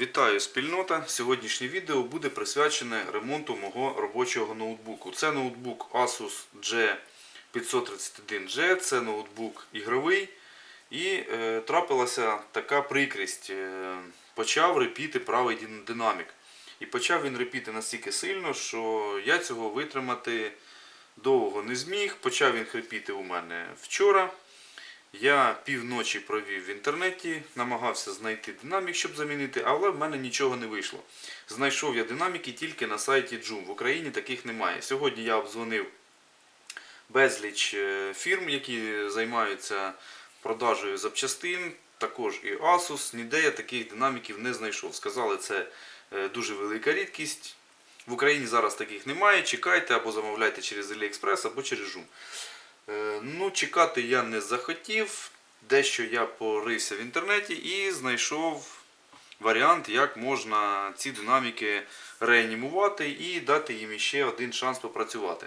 Вітаю спільнота! Сьогоднішнє відео буде присвячене ремонту мого робочого ноутбуку. Це ноутбук Asus G531G, це ноутбук ігровий. І е, трапилася така прикрість. Е, почав репіти правий динамік. І почав він репіти настільки сильно, що я цього витримати довго не зміг. Почав він хрипіти у мене вчора. Я півночі провів в інтернеті, намагався знайти динамік, щоб замінити, але в мене нічого не вийшло. Знайшов я динаміки тільки на сайті Joom. В Україні таких немає. Сьогодні я обдзвонив безліч е, фірм, які займаються продажею запчастин, також і Asus. Ніде я таких динаміків не знайшов. Сказали, це е, дуже велика рідкість. В Україні зараз таких немає. Чекайте або замовляйте через AliExpress, або через Joom. Е, Ну, чекати я не захотів. Дещо я порився в інтернеті і знайшов варіант, як можна ці динаміки реанімувати і дати їм ще один шанс попрацювати.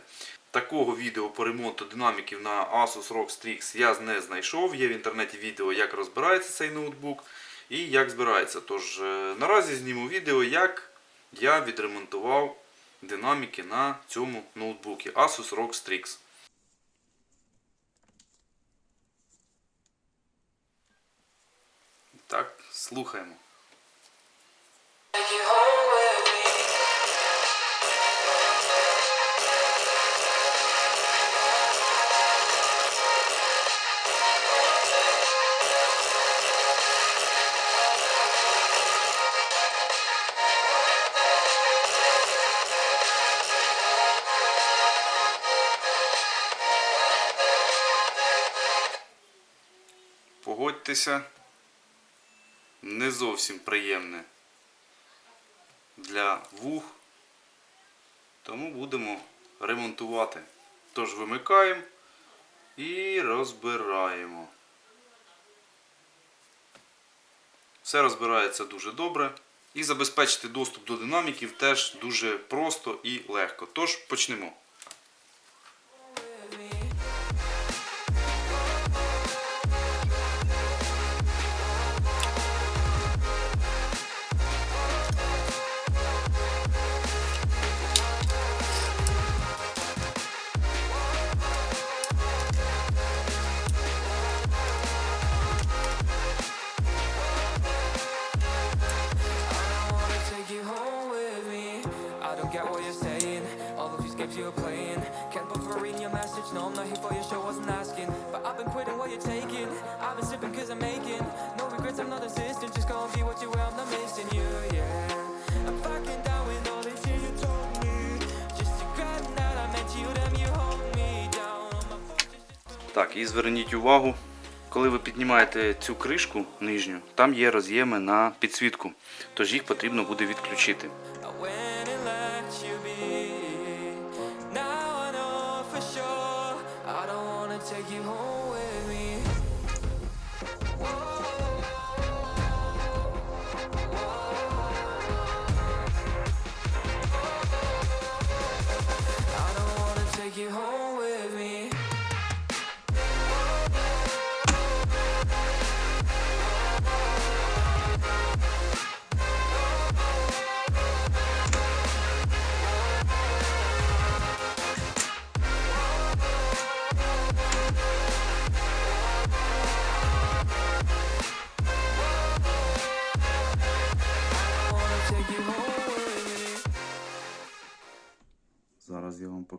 Такого відео по ремонту динаміків на Asus ROG Strix я не знайшов. Є в інтернеті відео, як розбирається цей ноутбук і як збирається. Тож е, наразі зніму відео, як я відремонтував динаміки на цьому ноутбуці Asus ROG Strix. Так, слухаємо. Погодьтеся, не зовсім приємне для вух, тому будемо ремонтувати. Тож вимикаємо і розбираємо. Все розбирається дуже добре. І забезпечити доступ до динаміків теж дуже просто і легко. Тож почнемо. You're playing. Can't bother reading your message. No, I'm not here for your show. Wasn't asking. But I've been quitting what you're taking. I've been sipping cause I'm making. No regrets, I'm not assistant. Just gonna be what you were. I'm not missing you, yeah. I'm fucking down with all the shit you told me. Just regret that I met you. Damn, you hold me down. Так, і зверніть увагу, коли ви піднімаєте цю кришку нижню, там є роз'єми на підсвітку, тож їх потрібно буде відключити. Home.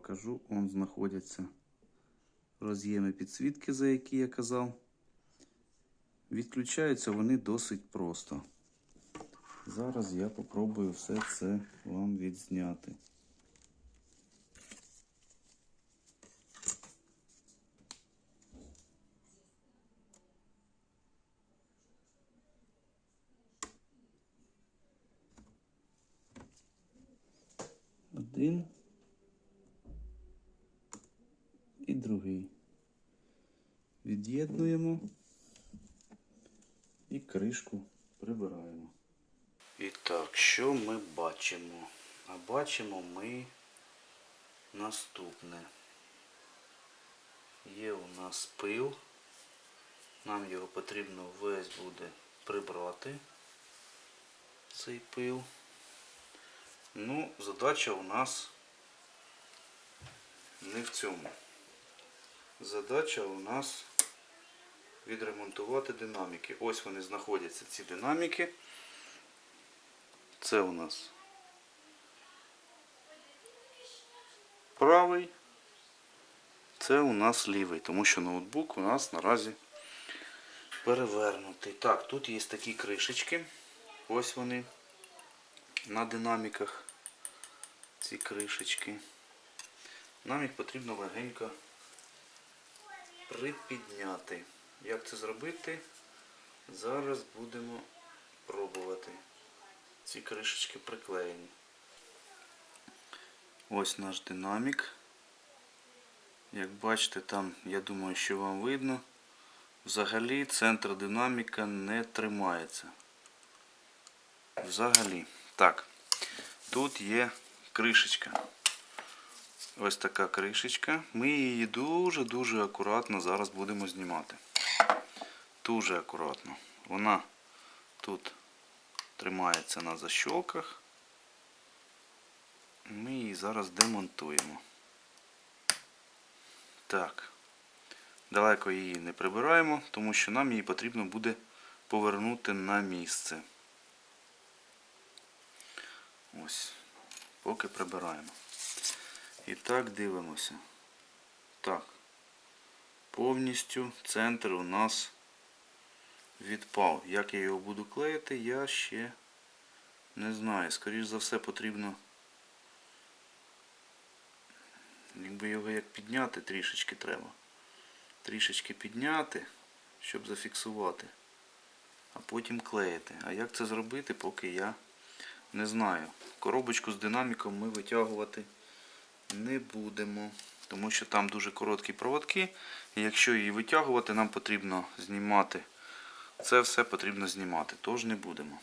Покажу. Он знаходяться роз'єми підсвітки, за які я казав. Відключаються вони досить просто. Зараз я попробую все це вам відзняти. Один і другий. Від'єднуємо і кришку прибираємо. І так, що ми бачимо? А бачимо ми наступне. Є у нас пил. Нам його потрібно весь буде прибрати. цей пил. Ну, задача у нас не в цьому. Задача у нас відремонтувати динаміки. Ось вони знаходяться, ці динаміки. Це у нас правий. Це у нас лівий, тому що ноутбук у нас наразі перевернутий. Так, тут є такі кришечки. Ось вони на динаміках. Ці кришечки. Нам їх потрібно легенько припідняти. Як це зробити? Зараз будемо пробувати. Ці кришечки приклеєні. Ось наш динамік. Як бачите, там, я думаю, що вам видно, взагалі центр динаміка не тримається. Взагалі. Так, тут є кришечка. Ось така кришечка. Ми її дуже-дуже акуратно зараз будемо знімати. Дуже акуратно. Вона тут тримається на защолках. Ми її зараз демонтуємо. Так. Далеко її не прибираємо, тому що нам її потрібно буде повернути на місце. Ось. Поки прибираємо. І так дивимося. Так. Повністю центр у нас відпав. Як я його буду клеїти, я ще не знаю. Скоріше за все потрібно якби його як підняти трішечки треба. Трішечки підняти, щоб зафіксувати. А потім клеїти. А як це зробити, поки я не знаю. Коробочку з динаміком ми витягувати не будемо. Тому що там дуже короткі проводки. І якщо її витягувати, нам потрібно знімати. Це все потрібно знімати. Тож не будемо.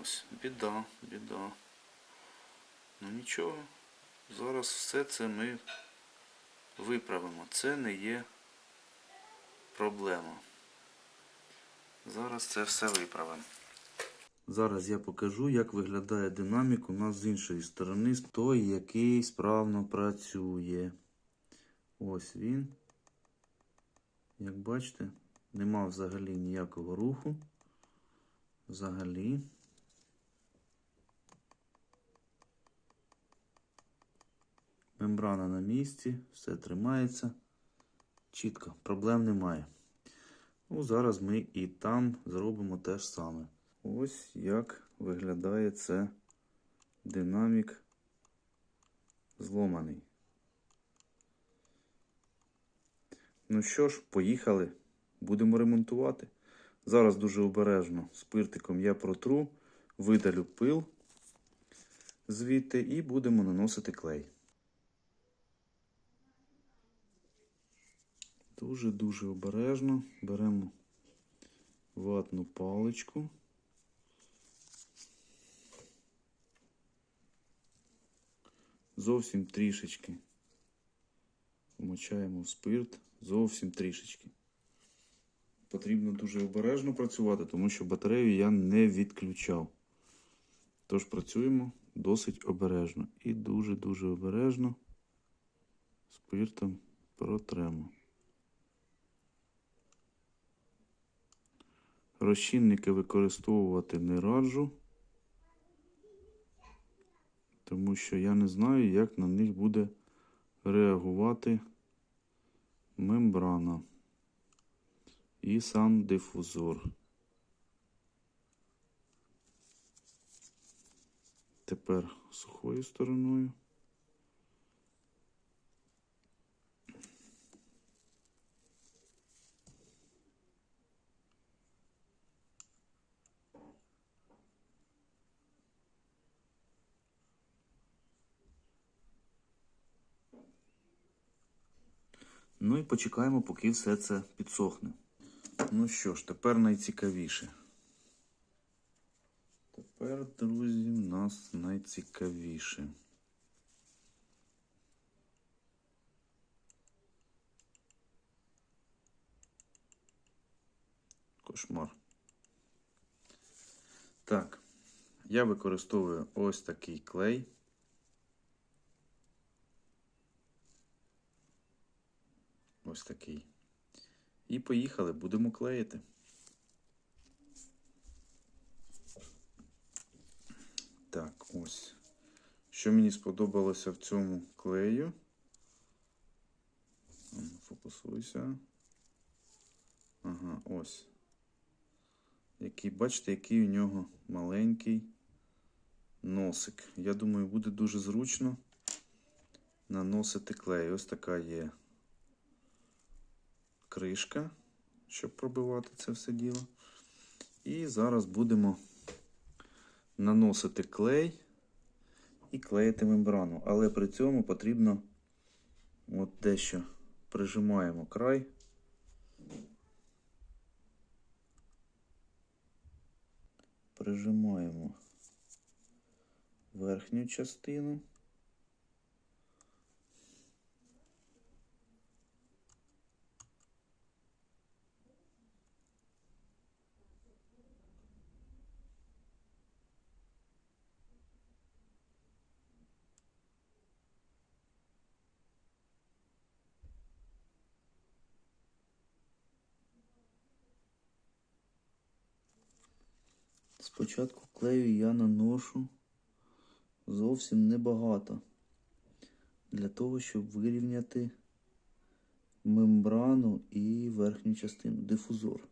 Ось, біда, біда. Ну нічого. Зараз все це ми виправимо. Це не є проблема. Зараз це все виправимо. Зараз я покажу, як виглядає динамік у нас з іншої сторони, з той, який справно працює. Ось він. Як бачите, нема взагалі ніякого руху. Взагалі. Мембрана на місці, все тримається. Чітко, проблем немає. Ну, зараз ми і там зробимо те ж саме. Ось як виглядає це динамік зломаний. Ну що ж, поїхали. Будемо ремонтувати. Зараз дуже обережно спиртиком я протру, видалю пил звідти і будемо наносити клей. Дуже-дуже обережно беремо ватну паличку. Зовсім трішечки вмочаємо в спирт, зовсім трішечки. Потрібно дуже обережно працювати, тому що батарею я не відключав. Тож працюємо досить обережно. І дуже-дуже обережно спиртом протремо. Розчинники використовувати не раджу, тому що я не знаю, як на них буде реагувати мембрана і сам дифузор. Тепер сухою стороною. Ну і почекаємо, поки все це підсохне. Ну що ж, тепер найцікавіше. Тепер, друзі, в нас найцікавіше. Кошмар. Так, я використовую ось такий клей. Ось такий. І поїхали, будемо клеїти. Так, ось. Що мені сподобалося в цьому клею? М, Фокусуйся. Ага, ось. Який, бачите, який у нього маленький носик. Я думаю, буде дуже зручно наносити клей. Ось така є кришка, щоб пробивати це все діло. І зараз будемо наносити клей і клеїти мембрану. Але при цьому потрібно от дещо прижимаємо край. Прижимаємо верхню частину. Спочатку клею я наношу зовсім небагато. Для того, щоб вирівняти мембрану і верхню частину, дифузор.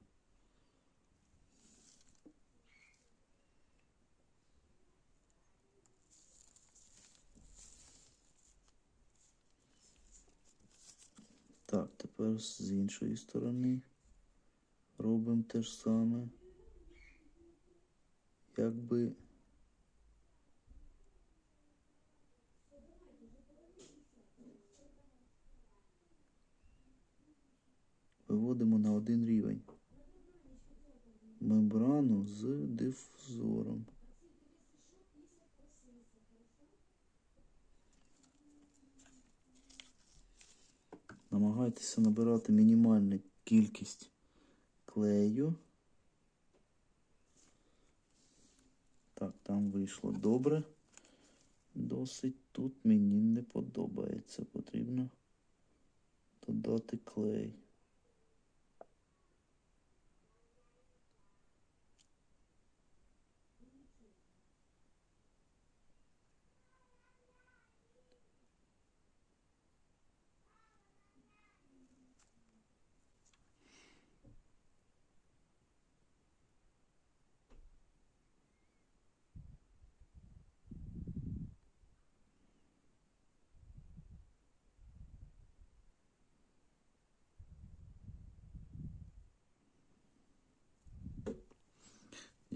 Так, тепер з іншої сторони робимо те ж саме. Якби виводимо на один рівень мембрану з дифузором. Намагайтеся набирати мінімальну кількість клею. Так, там вийшло добре. Досить тут мені не подобається. Потрібно додати клей.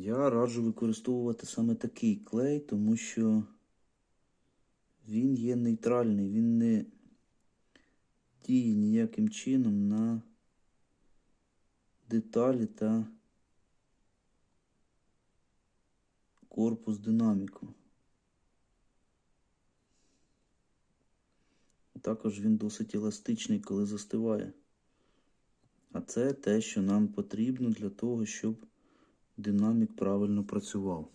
Я раджу використовувати саме такий клей, тому що він є нейтральний, він не діє ніяким чином на деталі та корпус динаміку. Також він досить еластичний, коли застиває. А це те, що нам потрібно для того, щоб динамік правильно працював.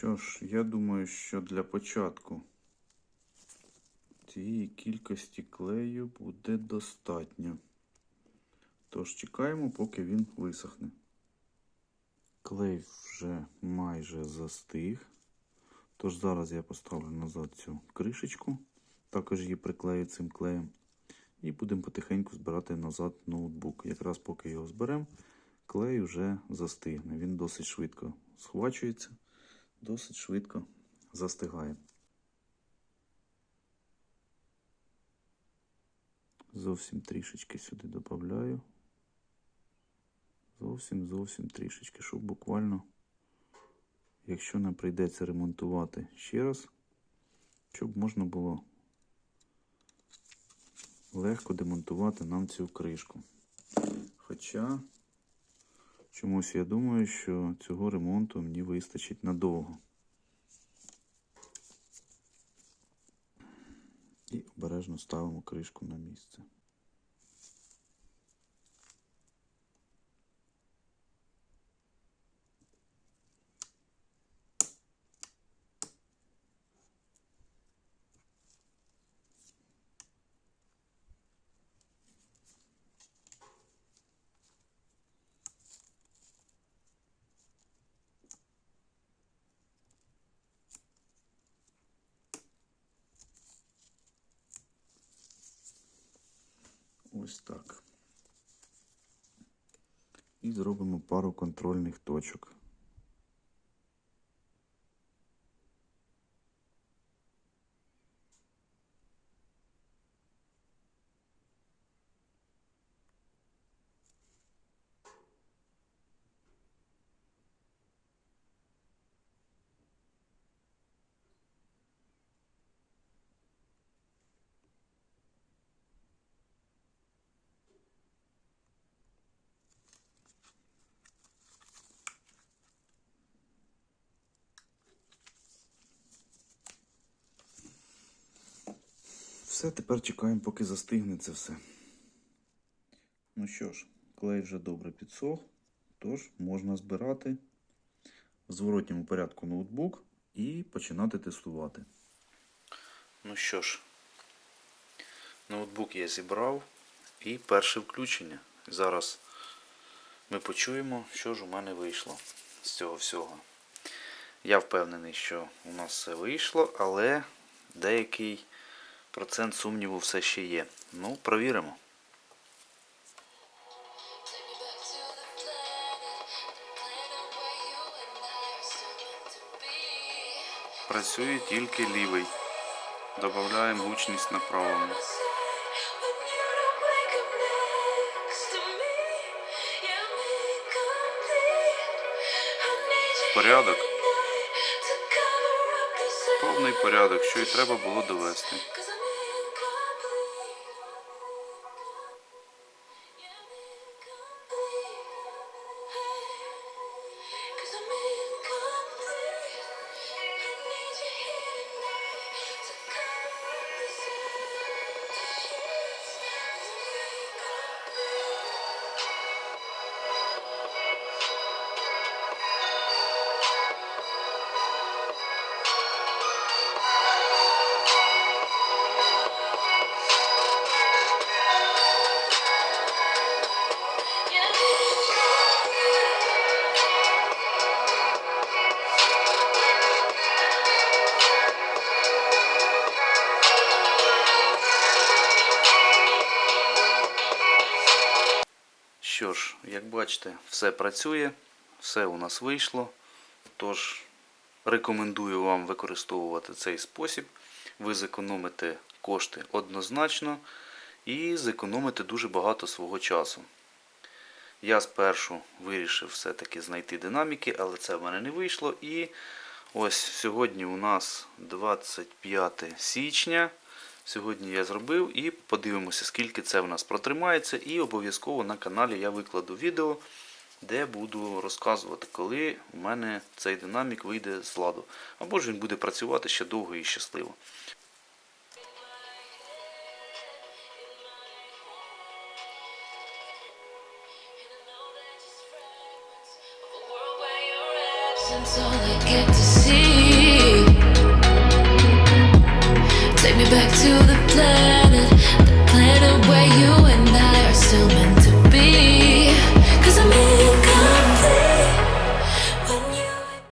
Що ж, я думаю, що для початку цієї кількості клею буде достатньо. Тож чекаємо, поки він висохне. Клей вже майже застиг. Тож зараз я поставлю назад цю кришечку, також її приклею цим клеєм. І будемо потихеньку збирати назад ноутбук. Якраз поки його зберемо, клей вже застигне. Він досить швидко схвачується, досить швидко застигає. Зовсім трішечки сюди додаю. Зовсім зовсім трішечки, щоб буквально, якщо нам прийдеться ремонтувати ще раз, щоб можна було легко демонтувати нам цю кришку. Хоча чомусь я думаю, що цього ремонту мені вистачить надовго. І обережно ставимо кришку на місце. Ось так. І зробимо пару контрольних точок. Все, тепер чекаємо, поки застигне це все. Ну що ж, клей вже добре підсох, тож можна збирати в зворотньому порядку ноутбук і починати тестувати. Ну що ж, ноутбук я зібрав і перше включення. Зараз ми почуємо, що ж у мене вийшло з цього всього. Я впевнений, що у нас все вийшло, але деякий процент сумніву все ще є. Ну, провіримо. Працює тільки лівий. Додаємо гучність на правому. Порядок. Повний порядок, що й треба було довести. Бачите, все працює, все у нас вийшло. Тож рекомендую вам використовувати цей спосіб. Ви зекономите кошти однозначно і зекономите дуже багато свого часу. Я спершу вирішив все-таки знайти динаміки, але це в мене не вийшло. І ось сьогодні у нас 25 січня. Сьогодні я зробив і подивимося, скільки це в нас протримається. І обов'язково на каналі я викладу відео, де буду розказувати, коли у мене цей динамік вийде з ладу. Або ж він буде працювати ще довго і щасливо. All I get to see.